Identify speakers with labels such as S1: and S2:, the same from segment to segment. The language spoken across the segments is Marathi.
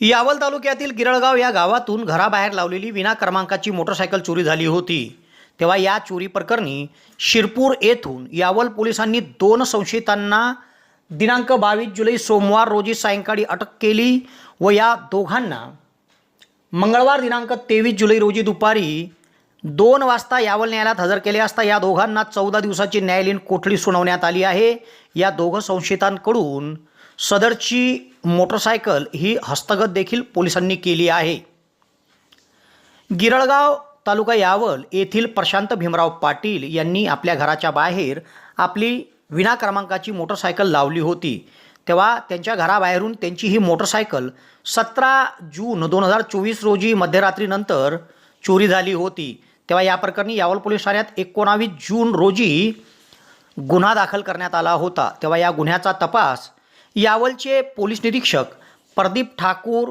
S1: यावल तालुक्यातील गिरळगाव या गावातून घराबाहेर लावलेली विना क्रमांकाची मोटरसायकल चोरी झाली होती. तेव्हा या चोरी प्रकरणी शिरपूर येथून यावल पोलिसांनी दोन संशयितांना दिनांक बावीस जुलै सोमवार रोजी सायंकाळी अटक केली व या दोघांना मंगळवार दिनांक तेवीस जुलै रोजी दुपारी दोन वाजता यावल न्यायालयात हजर केले असता या दोघांना चौदा दिवसाची न्यायालयीन कोठडी सुनावण्यात आली आहे. या दोघं संशयितांकडून सदरची मोटरसायकल ही हस्तगत देखील पोलिसांनी केली आहे. गिरळगाव तालुका यावल येथील प्रशांत भीमराव पाटील यांनी आपल्या घराच्या बाहेर आपली विना क्रमांकाची मोटरसायकल लावली होती. तेव्हा त्यांच्या घराबाहेरून त्यांची ही मोटरसायकल सतरा जून दोन हजार चोवीस रोजी मध्यरात्रीनंतर चोरी झाली होती. तेव्हा या प्रकरणी यावल पोलीस ठाण्यात एकोणावीस जून रोजी गुन्हा दाखल करण्यात आला होता. तेव्हा या गुन्ह्याचा तपास यावलचे पोलीस निरीक्षक प्रदीप ठाकूर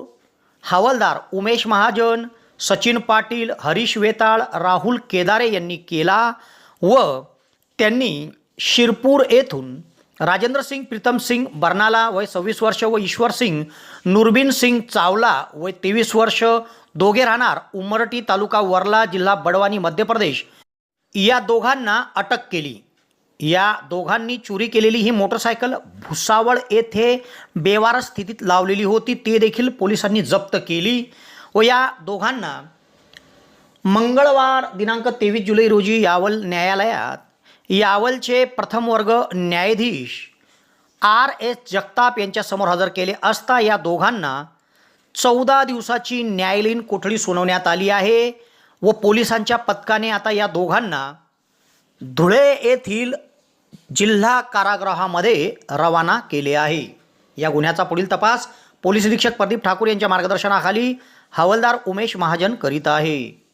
S1: हवालदार उमेश महाजन सचिन पाटील हरीश वेताळ राहुल केदारे यांनी केला व त्यांनी शिरपूर येथून राजेंद्र सिंग प्रीतम सिंग बर्नाला वय सव्वीस वर्ष व ईश्वर सिंग नुरबीन सिंग चावला वय तेवीस वर्ष दोघे राहणार उमरटी तालुका वर्ला जिल्हा बडवानी मध्य प्रदेश. या दोघांना अटक केली. या दोघांनी चोरी केलेली ही मोटरसायकल भुसावळ येथे बेवारस स्थितीत लावलेली होती. ते देखील पोलिसांनी जप्त केली व या दोघांना मंगळवार दिनांक तेवीस जुलै रोजी यावल न्यायालयात यावलचे प्रथम वर्ग न्यायाधीश आर एस जगताप यांच्यासमोर हजर केले असता या दोघांना चौदा दिवसाची न्यायालयीन कोठडी सुनावण्यात आली आहे व पोलिसांच्या पथकाने आता या दोघांना धुळे येथील जिल्हा कारागृहामध्ये रवाना केले आहे. या गुन्ह्याचा पुढील तपास पोलीस अधीक्षक प्रदीप ठाकूर यांच्या मार्गदर्शनाखाली हवालदार उमेश महाजन करीत आहे.